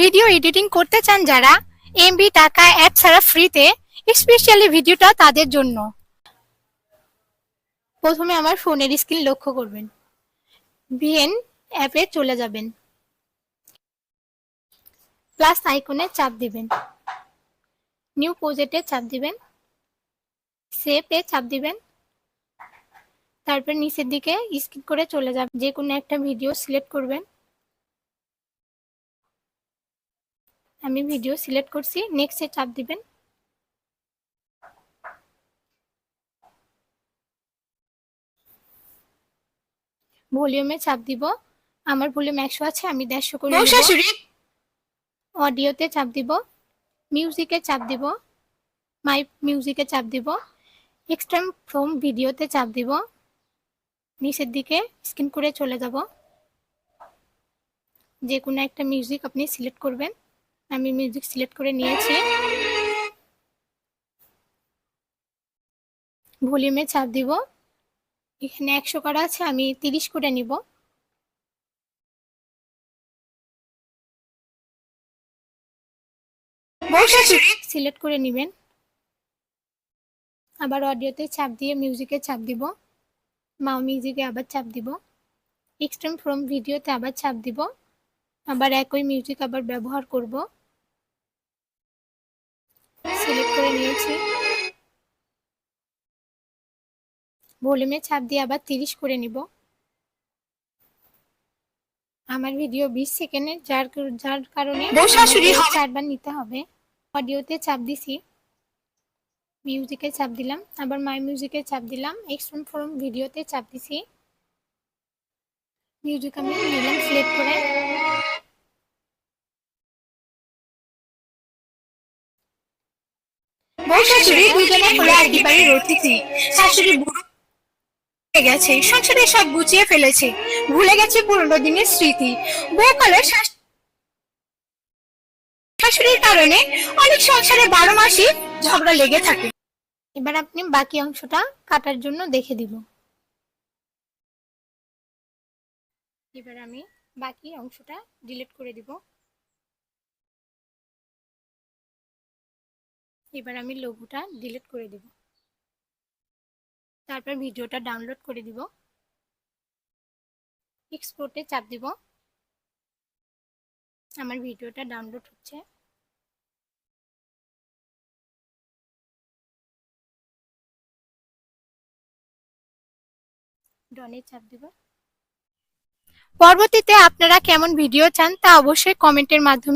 Video editing করতে চান যারা, এমবি, টাকা, অ্যাপ ছাড়া ফ্রিতে স্পেশালি ভিডিওটা তাদের জন্য। প্রথমে আমার ফোনের স্ক্রিন লক্ষ্য করবেন। ভিএন অ্যাপে চলে যাবেন। প্লাস আইকনে চাপ দিবেন। নিউ প্রজেক্টে চাপ দিবেন। সেভে চাপ দিবেন। তারপর নিচের দিকে স্কিপ করে চলে যাবেন। যে কোনো একটা ভিডিও সিলেক্ট করবেন। আমি ভিডিও সিলেক্ট করছি নেক্সটে চাপ দিবেন। ভলিউমে চাপ দিব। আমার ভলিউম একশো আছে আমি দেড়শো করে। অডিওতে চাপ দিব। মিউজিকে চাপ দিব। মাই মিউজিকে চাপ দিব। এক্সট্রাম ফ্রম ভিডিওতে চাপ দিব। নিচের দিকে স্ক্রিন করে চলে যাব। যে কোনো একটা মিউজিক আপনি সিলেক্ট করবেন। আমি মিউজিক সিলেক্ট করে নিয়েছি। ভলিউমে চাপ দিব। এখানে একশো করা আছে, আমি তিরিশ করে নিব। সিলেক্ট করে নেবেন। আবার অডিওতে চাপ দিয়ে মিউজিকে চাপ দিব। মাও মিউজিকে আবার চাপ দিব। এক্সট্রিম ফ্রম ভিডিওতে আবার চাপ দিব। আবার একই মিউজিক আবার ব্যবহার করব। করে নিয়েছি। ভলিউমে চাপ দিয়ে আবার তিরিশ করে নিব। আমার ভিডিও বিশ সেকেন্ডের যার যার কারণে। চারবার নিতে হবে। অডিওতে চাপ দিছি। মিউজিকে চাপ দিলাম। আবার মাই মিউজিকে চাপ দিলাম। এক্সট্রিম ফ্রম ভিডিওতে চাপ দিছি। মিউজিক আমি নিলাম সিলেক্ট করে বউ শাশুড়ি দুজনে হলো একই বাড়ির অতিথি। শাশুড়ি বুড়ো গেছে, সংসারে সব গুছিয়ে ফেলেছে। ভুলে গেছে পুরনো দিনের স্মৃতি। বউকালে শাশুড়ির কারণে অনেক সংসারে বারো মাসই ঝগড়া লেগে থাকে। এবার আপনি বাকি অংশটা কাটার জন্য দেখে দিব। এবার আমি বাকি অংশটা ডিলিট করে দিব। এবার আমি লোগোটা ডিলিট করে দিব। তারপর ভিডিওটা ডাউনলোড করে দিব। এক্সপোর্টে চাপ দিব। আমার ভিডিওটা ডাউনলোড হচ্ছে। ডনে চাপ দিব। পরবর্তীতে আপনারা কেমন ভিডিও চান তা অবশ্যই কমেন্টের মাধ্যমে